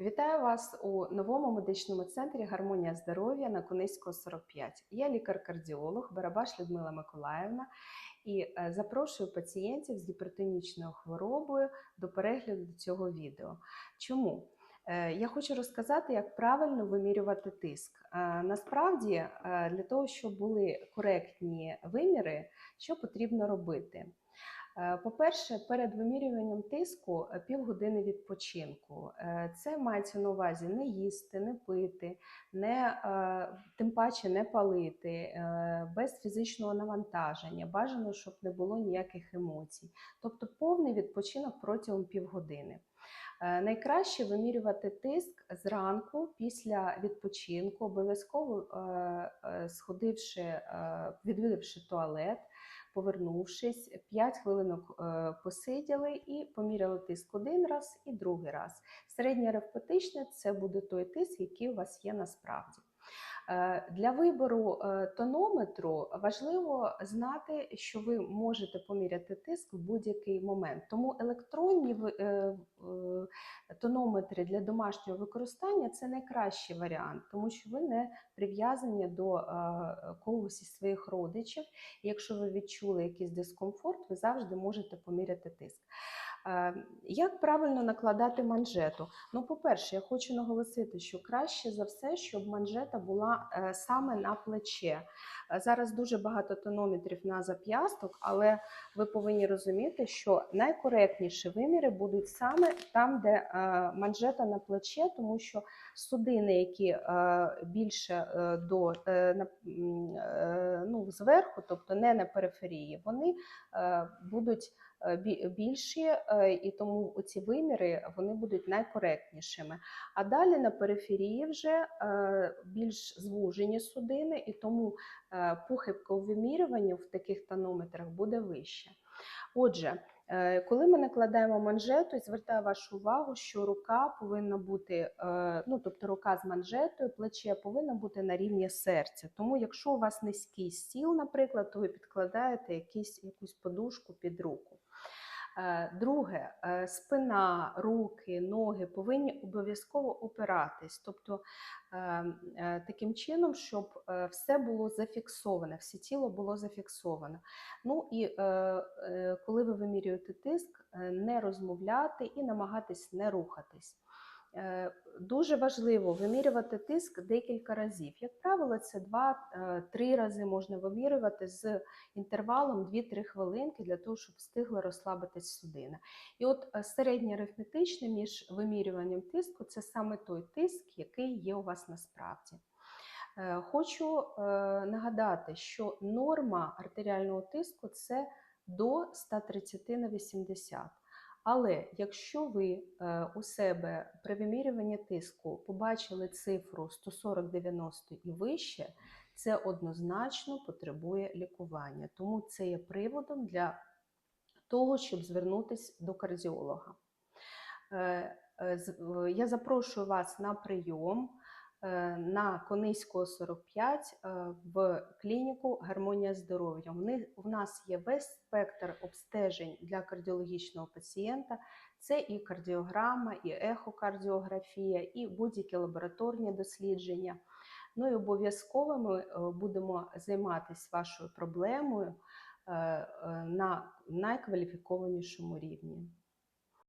Вітаю вас у новому медичному центрі Гармонія здоров'я на Куницького 45. Я лікар-кардіолог Барабаш Людмила Миколаївна і е, запрошую пацієнтів з гіпертонічною хворобою до перегляду цього відео. Чому? Е, Я хочу розказати, як правильно вимірювати тиск. Е, Насправді, для того, щоб були коректні виміри, що потрібно робити? Е, По-перше, перед вимірюванням тиску е, півгодини відпочинку. Е, Це мається на увазі не їсти, не пити, не, тим паче не палити, без фізичного навантаження. Бажано, щоб не було ніяких емоцій. Тобто повний відпочинок протягом півгодини. Найкраще вимірювати тиск зранку після відпочинку, обов'язково сходивши, відвідавши туалет, повернувшись, 5 хвилинок е, посиділи і поміряли тиск один раз і другий раз. Середньоарифметичне це буде той тиск, який у вас є насправді. Е, Для вибору е, тонометру важливо знати, що ви можете поміряти тиск в будь-який момент. Тому електронні тонометри для домашнього використання це найкращий варіант, тому що ви не прив'язані до е, когось із своїх родичів. І якщо ви відчули якийсь дискомфорт, ви завжди можете поміряти тиск. Е, Як правильно накладати манжету? Ну, по-перше, я хочу наголосити, що краще за все, щоб манжета була е, саме на плече. Е, Зараз дуже багато тонометрів на зап'ясток, але ви повинні розуміти, що найкоректніші виміри будуть саме там, де манжета на плече, тому що судини, які більше до зверху, тобто не на периферії, вони е, будуть е, більші, е, і тому ці виміри вони будуть найкоректнішими. А далі на периферії вже більш звужені судини, і тому похибка у в таких тонометрах буде вища. Отже, коли ми накладаємо манжету, звертаю вашу увагу, що рука повинна бути, е, ну тобто рука з манжетою, плече повинна бути на рівні серця. Тому, якщо у вас низький стіл, наприклад, то ви підкладаєте якісь, якусь подушку під руку. Е, Друге, е, спина, руки, ноги повинні обов'язково опиратись, тобто е, таким чином, щоб все було зафіксоване, все тіло було зафіксовано. Ну і коли ви вимірюєте тиск, не розмовляти і намагатись не рухатись. Е, Дуже важливо вимірювати тиск декілька разів. Як правило, це 2-3 рази можна вимірювати з інтервалом 2-3 хвилинки для того, щоб встигла розслабитись судина. І от е, середньоарифметичне між вимірюванням тиску це саме той тиск, який є у вас насправді. Е, Хочу е, нагадати, що норма артеріального тиску це до 130 на 80. Але якщо ви е, у себе при вимірюванні тиску побачили цифру 140-90 і вище, це однозначно потребує лікування. Тому це є приводом для того, щоб звернутися до кардіолога. Е, е, Я запрошую вас на прийом на Кониського 45 е, в клініку Гармонія здоров'я. У нас є весь спектр обстежень для кардіологічного пацієнта. Це і кардіограма, і ехокардіографія, і будь-які лабораторні дослідження. Ну і обов'язково ми е, будемо займатися вашою проблемою е, е, на найкваліфікованішому рівні.